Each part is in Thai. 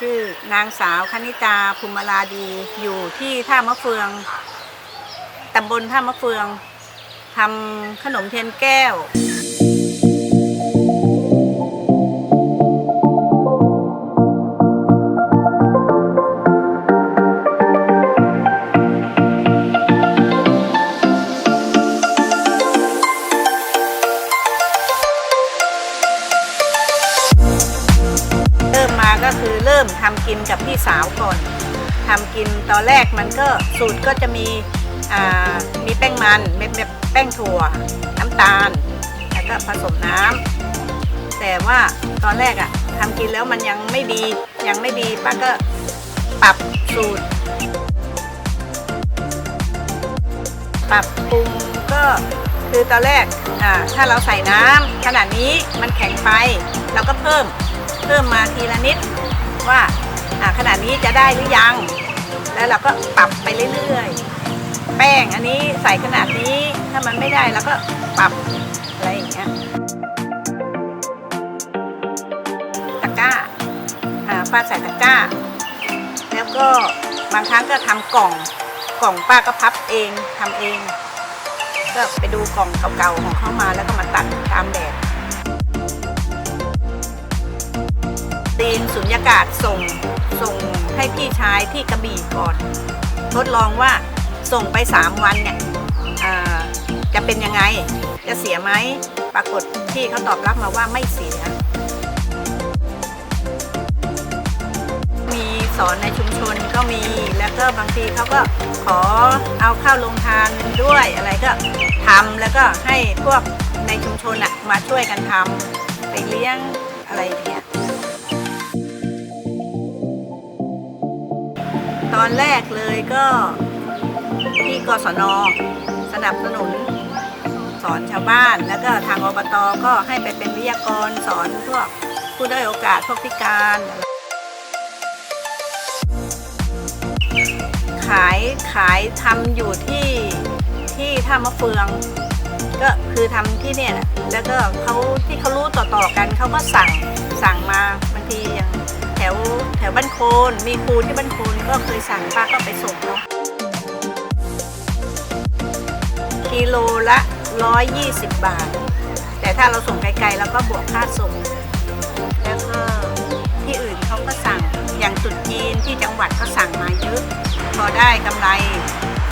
ชื่อนางสาวคณิตาภูมิลาดีอยู่ที่ท่ามะเฟืองตำบลท่ามะเฟืองทำขนมเทียนแก้ว ก็คือเริ่มทำกินกับพี่สาวก่อนทำกินตอนแรกมันก็สูตรก็จะมีมีแป้งมันเม็ดแบบแป้งถั่ว น้ำตาล แล้วก็ผสมน้ำแต่ว่าตอนแรกอะทำกินแล้วมันยังไม่ดียังไม่ดีป้าก็ปรับสูตร ปรับปรุงก็คือตอนแรกอ่าถ้าเราใส่น้ำขนาดนี้มันแข็งไป เราก็เพิ่ม เพิ่มมาทีละนิดว่าขนาดนี้จะได้หรือยัง แล้วเราก็ปรับไปเรื่อยๆ แป้งอันนี้ใส่ขนาดนี้ถ้ามันไม่ได้เราก็ปรับอะไรอย่างเงี้ยตะกร้าอ่าป้าใส่ตะกร้า แล้วก็บางครั้งก็ทำกล่องกล่องป้าก็พับเองทำเอง ก็ไปดูกล่องเก่าๆของเขามาแล้วก็มาตัด กาศส่งส่งให้พี่ชายที่กระบี่ก่อน ทดลองว่าส่งไป 3 วันเนี่ยจะเป็นยังไงจะเสียไหมปรากฏพี่เขาตอบรับมาว่าไม่เสีย มีสอนในชุมชนก็มีแล้วก็บางทีเขาก็ขอเอาเข้าโรงทานด้วยอะไรก็ทำแล้วก็ให้พวกในชุมชนอะมาช่วยกันทำไปเลี้ยงอะไรอย่างเงี้ย อนแรกเลยก็ที่กศนสนับสนุนสอนชาวบ้าน แล้วก็ทางอบตก็ให้ไปเป็นวิทยากรสอนพวกผู้ได้โอกาสพวกพิการ ขายขายทำอยู่ที่ที่ท่ามะเฟือง ก็คือทำที่เนี่ยแหละแล้วก็เขาที่เขารู้ต่อๆกันเขาก็สั่งสั่งมาบางทีอย่าง วแถวบ้านโคนมีครูที่บ้านโคนก็เคยสั่งป้าก็ไปส่งเนาะกิโลละ 120 บาท แต่ถ้าเราส่งไกลๆเราก็บวกค่าส่ง แล้วก็ที่อื่นเขาก็สั่งอย่างตุดจีนที่จังหวัดก็สั่งมาเยอะ พอได้กำไร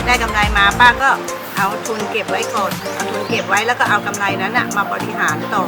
ได้กำไรมาป้าก็เอาทุนเก็บไว้ก่อนเอาทุนเก็บไว้แล้วก็เอากำไรนั้นอะมาบริหารต่อ